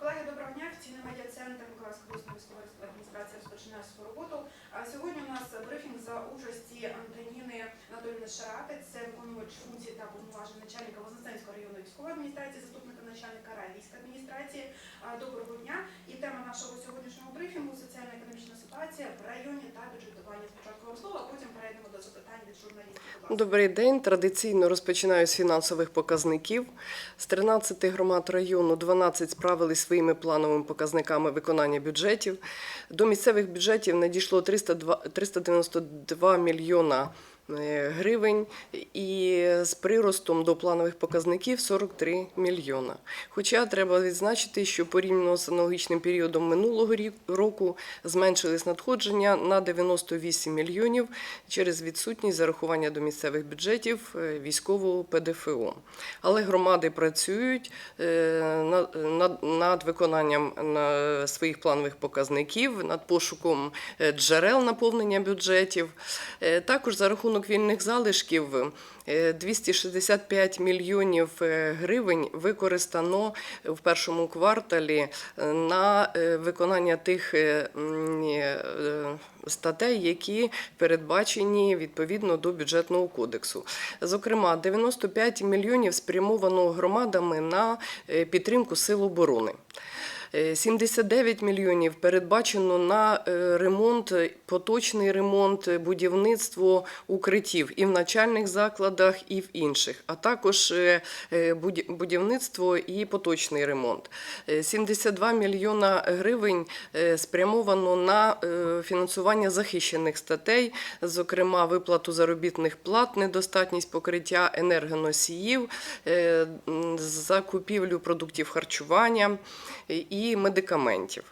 Колеги, доброго дня. Офіційний медіа-центр Миколаївської військової адміністрації розпочинає свою роботу. А сьогодні у нас брифінг за участі Антоніни Анатолійовни Шаратець, це виконувач функцій та повноважень начальника Вознесенської районної військової адміністрації, заступника начальника райвійської адміністрації. Доброго дня. І тема нашого сьогоднішнього брифінгу соціально-економічна ситуація в районі та бюджетування. Спочатку вам слово, а потім перейдемо до запитань від журналістів. Добрий день. Традиційно розпочинаю з фінансових показників. З 13 громад району 12 справились своїми плановими показниками виконання бюджетів. До місцевих бюджетів надійшло 302 392 мільйона гривень і з приростом до планових показників 43 мільйона. Хоча треба відзначити, що порівняно з аналогічним періодом минулого року зменшились надходження на 98 мільйонів через відсутність зарахування до місцевих бюджетів е, військового ПДФО. Але громади працюють е, над, виконанням своїх планових показників, над пошуком е, джерел наповнення бюджетів. Е, Також за рахунок вільних залишків е, 265 мільйонів е, гривень використано в першому кварталі е, на е, виконання тих е, е, статей, які передбачені відповідно до бюджетного кодексу. Зокрема, 95 мільйонів спрямовано громадами на е, підтримку сил оборони. Е, 79 мільйонів передбачено на е, ремонт, е, поточний ремонт, е, будівництво укриттів і в начальних закладах, і в інших, а також е, е, буді- будівництво і поточний ремонт. Е, 72 мільйона гривень е, спрямовано на е, фінансування захищених статей, зокрема виплату заробітних плат, недостатність покриття енергоносіїв, е, закупівлю продуктів харчування і медикаментів.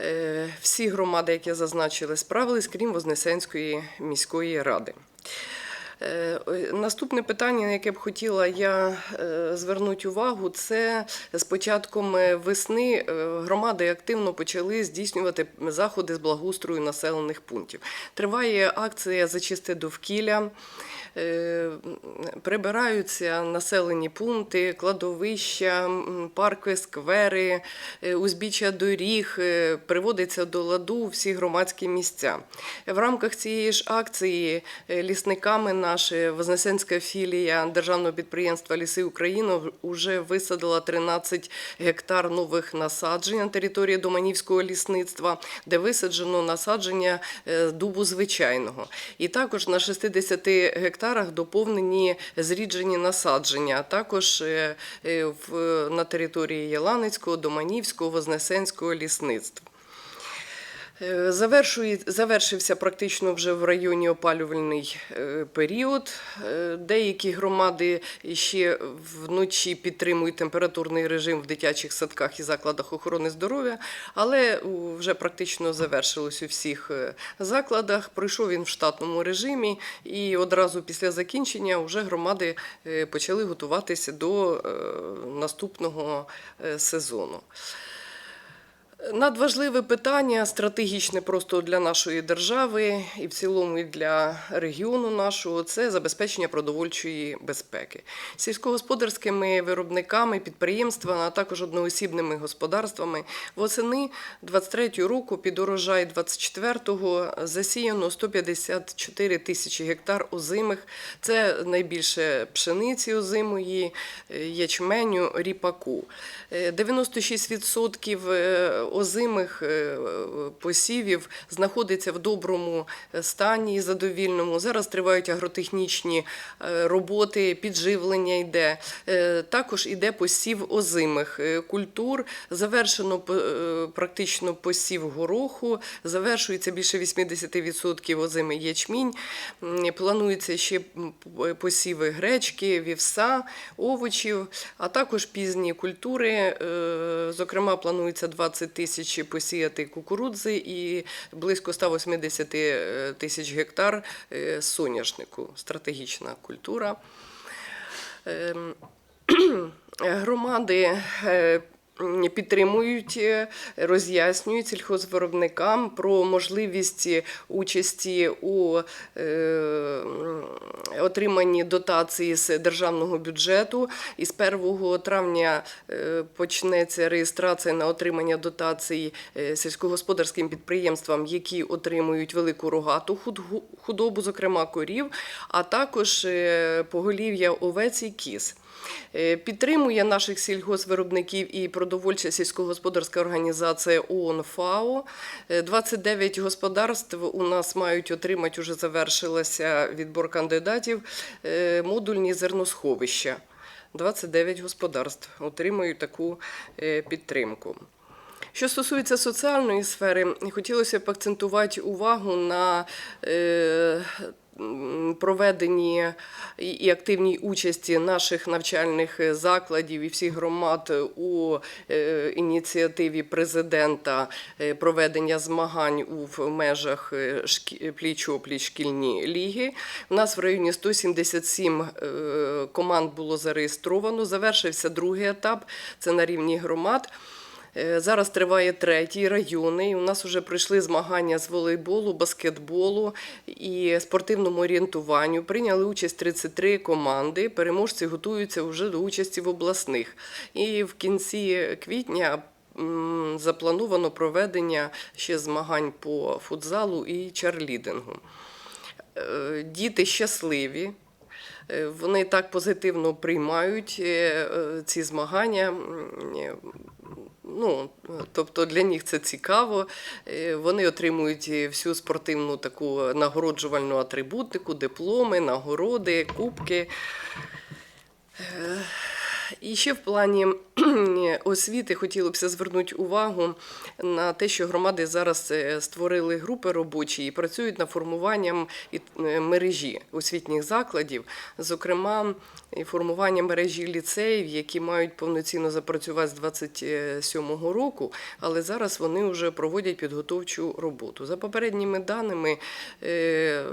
Е, Всі громади, які зазначили, справились, крім Вознесенської міської ради. Е, Наступне питання, на яке б хотіла я е, звернути увагу, це з початком весни громади активно почали здійснювати заходи з благоустрою населених пунктів. Триває акція Зачисти довкілля. Е, Прибираються населені пункти, кладовища, парки, сквери, е, узбіччя доріг, е, приводиться до ладу всі громадські місця. В рамках цієї ж акції лісниками наша Вознесенська філія державного підприємства Ліси України вже висадила 13 гектар нових насаджень на території Доманівського лісництва, де висаджено насадження дубу звичайного. І також на 60 гектарах доповнені зріджені насадження, а також е, е, на території Яланицького, Доманівського, Вознесенського лісництва. Е, завершує- Завершився практично вже в районі опалювальний е, період. Е, Деякі громади ще вночі підтримують температурний режим в дитячих садках і закладах охорони здоров'я, але вже практично завершилось у всіх закладах. Пройшов він в штатному режимі, і одразу після закінчення вже громади почали готуватися до наступного сезону. Надважливе питання, стратегічне просто для нашої держави і в цілому і для регіону нашого це забезпечення продовольчої безпеки. Сільськогосподарськими виробниками, підприємствами, а також одноосібними господарствами восени 23 року під урожай 24-го засіяно 154 тисячі гектар озимих. Це найбільше пшениці озимої, ячменю, ріпаку. Е, 96% е, озимих е, посівів знаходиться в доброму е, стані і задовільному. Зараз тривають агротехнічні е, роботи, підживлення йде. Е, Також іде посів озимих е, культур. Завершено е, практично посів гороху, завершується більше 80% озимий ячмінь. Планується ще посіви гречки, вівса, овочів, а також пізні культури. Е, Зокрема, планується 20 тисяч посіяти кукурудзи і близько 180 е, тисяч гектар е, соняшнику. Стратегічна культура. Ем, Громади е, підтримують, е, роз'яснюють сільхозвиробникам про можливість участі у е, отриманні дотації з державного бюджету. І з 1 травня е, почнеться реєстрація на отримання дотацій е, сільськогосподарським підприємствам, які отримують велику рогату худобу, зокрема корів, а також поголів'я овець і кіз. Е, Підтримує наших сільгоспвиробників і продовольча сільськогосподарська організація ООН ФАО. Е, 29 господарств у нас мають отримати, вже завершилася відбор кандидатів, е, модульні зерносховища. 29 господарств отримують таку е, підтримку. Що стосується соціальної сфери, хотілося б акцентувати увагу на е, проведенні і активній участі наших навчальних закладів і всіх громад у е, ініціативі президента е, проведення змагань у межах е, пліч-опліч шкільні ліги. У нас в районі 177 е, команд було зареєстровано. Завершився другий етап. Це на рівні громад. Е, Зараз триває третій районний. У нас вже пройшли змагання з волейболу, баскетболу і спортивному орієнтуванню. Прийняли участь 33 команди. Переможці готуються вже до участі в обласних. І в кінці квітня заплановано проведення ще змагань по футзалу і чарлідингу. Е, Діти щасливі. Е, Вони так позитивно приймають ці змагання. Е, Ну, тобто для них це цікаво. Е, Вони отримують е, всю спортивну таку нагороджувальну атрибутику, дипломи, нагороди, кубки. І ще в плані освіти хотілося б звернути увагу на те, що громади зараз е, створили групи робочі і працюють над формуванням е, мережі освітніх закладів, зокрема, формування мережі ліцеїв, які мають повноцінно запрацювати з 27-го року, але зараз вони вже проводять підготовчу роботу. За попередніми даними, е,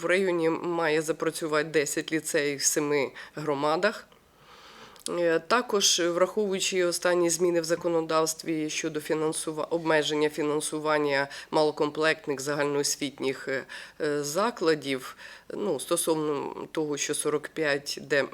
в районі має запрацювати 10 ліцеїв в семи громадах. Е, Також, е, враховуючи останні зміни в законодавстві щодо фінансува... обмеження фінансування малокомплектних загальноосвітніх е, закладів, ну, стосовно того, що 45, де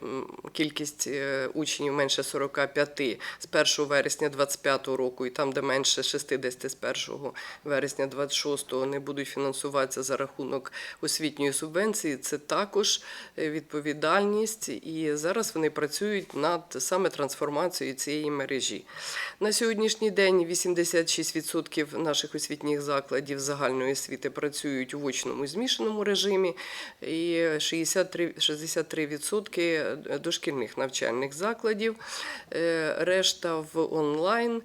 кількість е, учнів менше 45 з 1 вересня 25 року, і там, де менше 60 з 1 вересня 26 не будуть фінансуватися за рахунок освітньої субвенції, це також е, відповідальність, і зараз вони працюють над саме трансформацією цієї мережі. На сьогоднішній день 86% наших освітніх закладів загальної освіти працюють у очному змішаному режимі, і 63, 63% дошкільних навчальних закладів, е, решта в онлайн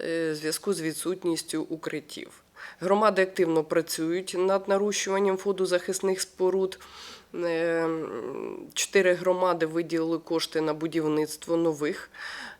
е, в зв'язку з відсутністю укриттів. Громади активно працюють над нарощуванням фонду захисних споруд. Е, Чотири громади виділили кошти на будівництво нових.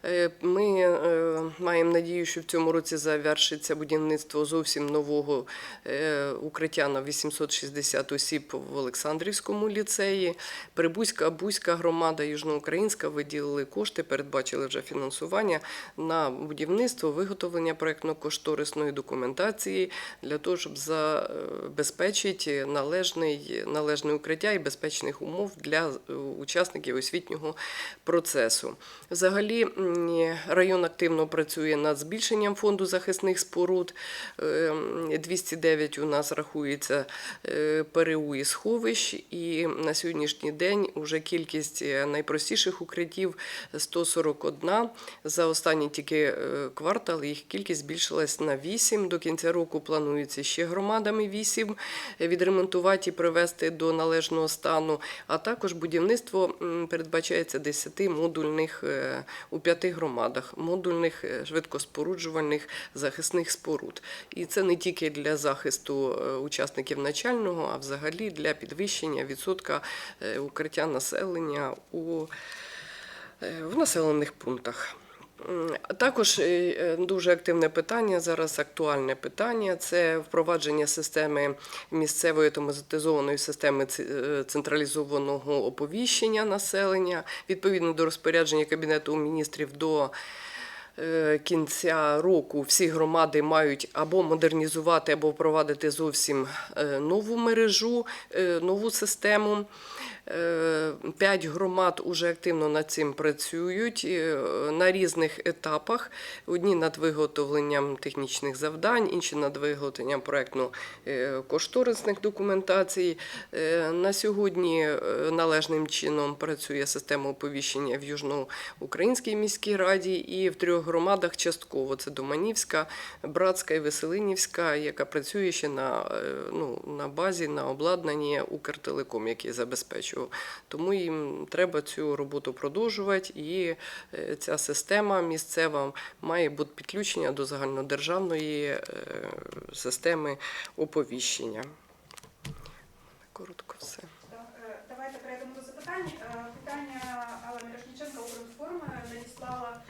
Е, Ми е, маємо надію, що в цьому році завершиться будівництво зовсім нового е, укриття на 860 осіб в Олександрівському ліцеї. Прибузька, Бузька громада, Южноукраїнська виділили кошти, передбачили вже фінансування на будівництво, виготовлення проєктно-кошторисної документації для того, щоб забезпечити належний, належне укриття і безпечних умов для е, учасників освітнього процесу. Взагалі район активно працює над збільшенням фонду захисних споруд. Е, 209 у нас рахується е, ПРУ і сховищ, і на сьогоднішній день вже кількість е, найпростіших укриттів 141. За останній тільки е, квартал їх кількість збільшилась на 8. До кінця року планується ще громадами 8 відремонтувати і привести до належного стану. А також будівництво передбачається 10 модульних е, у п'яти громадах, модульних е, швидкоспоруджувальних захисних споруд. І це не тільки для захисту е, учасників начального, а взагалі для підвищення відсотка укриття населення у, в населених пунктах. Також е, е, дуже активне питання, зараз актуальне питання це впровадження системи місцевої автоматизованої системи е, централізованого оповіщення населення відповідно до розпорядження Кабінету міністрів до кінця року всі громади мають або модернізувати, або впровадити зовсім нову мережу, нову систему. Е, П'ять громад уже активно над цим працюють е, на різних етапах. Одні над виготовленням технічних завдань, інші над виготовленням проектно-кошторисних документацій. Е, На сьогодні належним чином працює система оповіщення в Южноукраїнській міській раді і в трьох громадах частково. Це Доманівська, Братська і Веселинівська, яка працює ще на, ну, на базі, на обладнанні Укртелеком, який забезпечував. Тому їм треба цю роботу продовжувати, і е, ця система місцева має бути підключення до загальнодержавної е, системи оповіщення. Коротко все. Е, Давайте перейдемо до запитань. Питання Алла Мірошниченка Укрінформ надіслала,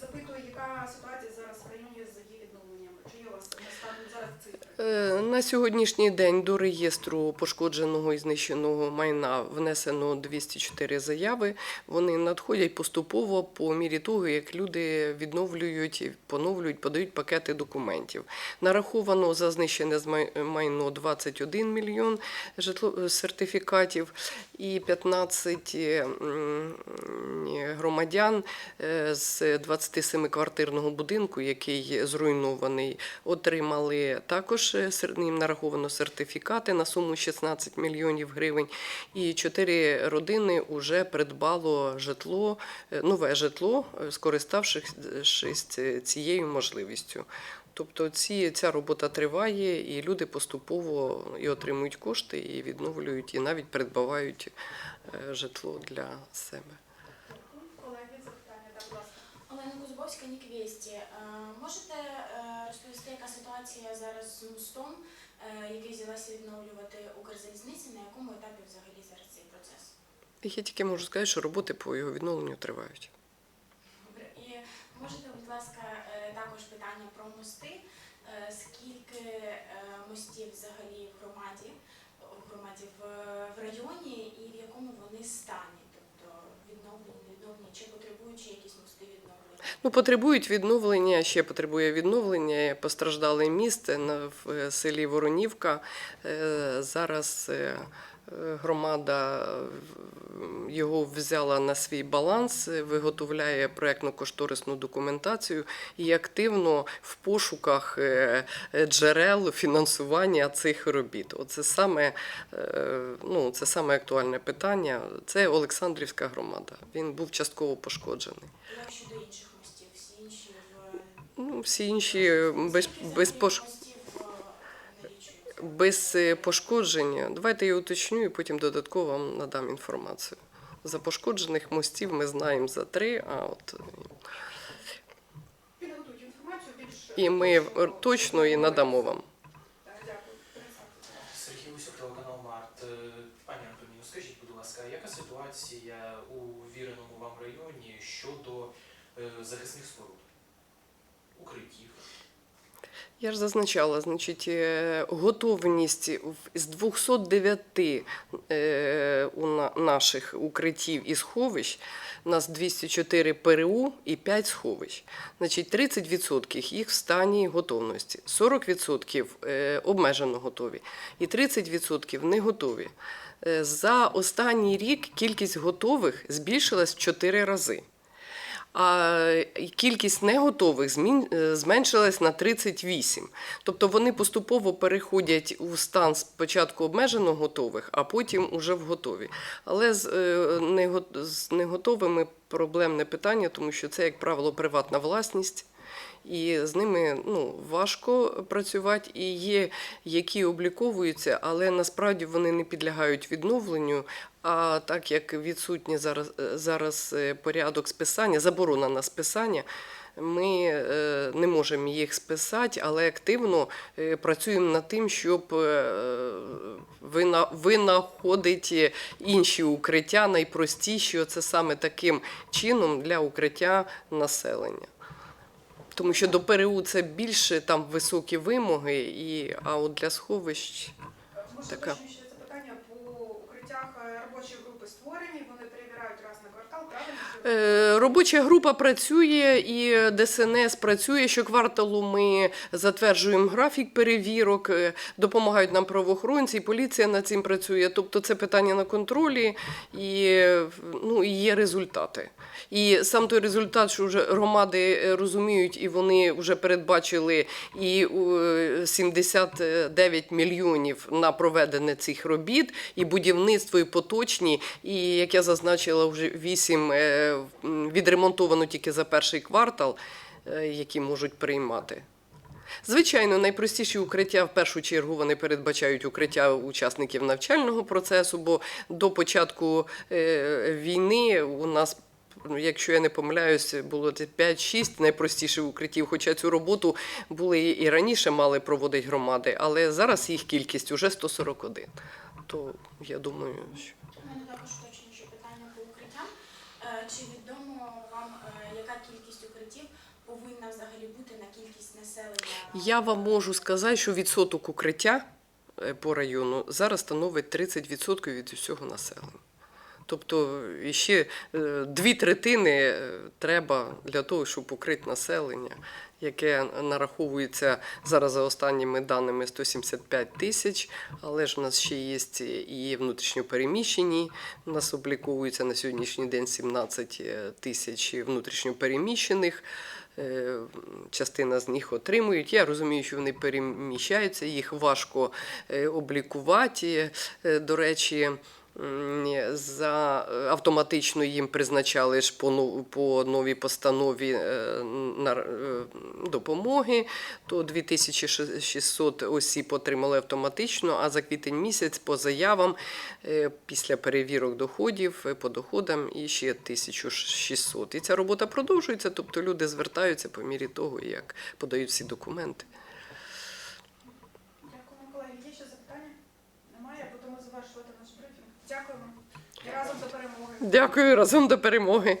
запитує, яка ситуація зараз в районі з її відновленням. Чи є у вас на зараз цифри? Е, На сьогоднішній день до реєстру пошкодженого і знищеного майна внесено 204 заяви. Вони надходять поступово по мірі того, як люди відновлюють, поновлюють, подають пакети документів. Нараховано за знищене майно 21 мільйон сертифікатів і 15 громадян е, з 27-квартирного будинку, який зруйнований, отримали також е, їм нараховано сертифікати на суму 16 мільйонів гривень. І чотири родини вже придбало житло, е, нове житло, е, скориставшись е, цією можливістю. Тобто ці, ця робота триває, і люди поступово і отримують кошти, і відновлюють, і навіть придбавають житло для себе. Колеги, запитання, так, будь ласка. Олена Кузбовська, Нік Вєсті. Е, Можете е, розповісти, яка ситуація зараз з мостом, е, який взялася відновлювати Укрзалізниці, на якому етапі взагалі зараз цей процес? Я тільки можу сказати, що роботи по його відновленню тривають. Добре. І можете, будь ласка, також питання про мости. Скільки мостів взагалі в громаді, в громаді в, в районі і в якому вони стані? Тобто відновлені, відновлені, чи потребують ще якісь мости відновлення? Ну, потребують відновлення, ще потребує відновлення. Постраждалий міст в е, селі Воронівка. Е, Зараз е, громада його взяла на свій баланс, виготовляє проєктно-кошторисну документацію і активно в пошуках джерел фінансування цих робіт. Оце саме, ну, це саме актуальне питання. Це Олександрівська громада. Він був частково пошкоджений. Як щодо інших мостів? Всі інші Ну, всі інші без, без, пош... е, без е, пошкодження. Давайте я уточню і потім додатково вам надам інформацію. За пошкоджених мостів ми знаємо за три, а от е, і ми точно і надамо вам. Сергій Усюк, телеканал Март. Е, Пані Антоніно, скажіть, будь ласка, яка ситуація у віреному вам районі щодо е, захисних споруд? Укриттів? Я ж зазначала, значить, е, готовність з 209 е, наших укриттів і сховищ. У нас 204 ПРУ і 5 сховищ. Значить, 30% їх в стані готовності, 40% е, обмежено готові і 30% не готові. За останній рік кількість готових збільшилась в 4 рази а кількість неготових е, зменшилась на 38. Тобто вони поступово переходять у стан спочатку обмежено готових, а потім уже в готові. Але е, з неготовими проблемне питання, тому що це, як правило, приватна власність. І з ними ну, важко працювати, і є, які обліковуються, але насправді вони не підлягають відновленню. А так як відсутній зараз, е, зараз е, порядок списання, заборона на списання, ми е, не можемо їх списати, але активно працюємо над тим, щоб вина- винаходити інші укриття, найпростіші. Це саме таким чином для укриття населення. Тому що до ПРУ це більше там високі вимоги, і, а от для сховищ Така. уточню ще запитання по укриттях е, робочі групи створені, вони перевіряють раз на квартал, правильно? Е, Робоча група працює і ДСНС працює. Щокварталу ми затверджуємо графік перевірок, е, допомагають нам правоохоронці, і поліція над цим працює. Тобто це питання на контролі і, е, ну, і є результати. І сам той результат, що вже громади е, розуміють, і вони вже передбачили і е, 79 мільйонів на проведення цих робіт, і будівництво, і поточні, і як я зазначила, вже 8 е, м, відремонтовано тільки за перший квартал, е, які можуть приймати. Звичайно, найпростіші укриття в першу чергу вони передбачають укриття учасників навчального процесу, бо до початку е, війни у нас. ну, Якщо я не помиляюсь, було це 5-6 найпростіших укриттів. Хоча цю роботу були і раніше мали проводити громади, але зараз їх кількість уже 141. То я думаю, що У мене також уточнююче питання по укриттям. Е, Чи відомо вам, е, яка кількість укриттів повинна взагалі бути на кількість населення? я вам можу сказати, що відсоток укриття е, по району зараз становить 30% від усього населення. Тобто ще е, дві третини е, треба для того, щоб укрити населення, яке нараховується зараз за останніми даними 175 тисяч, але ж у нас ще є і внутрішньопереміщені. У нас обліковується на сьогоднішній день 17 тисяч внутрішньопереміщених. Е, Частина з них отримують. Я розумію, що вони переміщаються, їх важко е, облікувати. Е, До речі, за е, автоматично їм призначали ж по, по новій постанові е, е, допомоги, то 2600 осіб отримали автоматично, а за квітень місяць по заявам після перевірок доходів по доходам і ще 1600. І ця робота продовжується, тобто люди звертаються по мірі того, як подають всі документи. Дякуємо, колеги. Є ще запитання? Немає, будемо завершувати наш брифінг. Дякуємо. І разом до перемоги. Дякую разом до перемоги.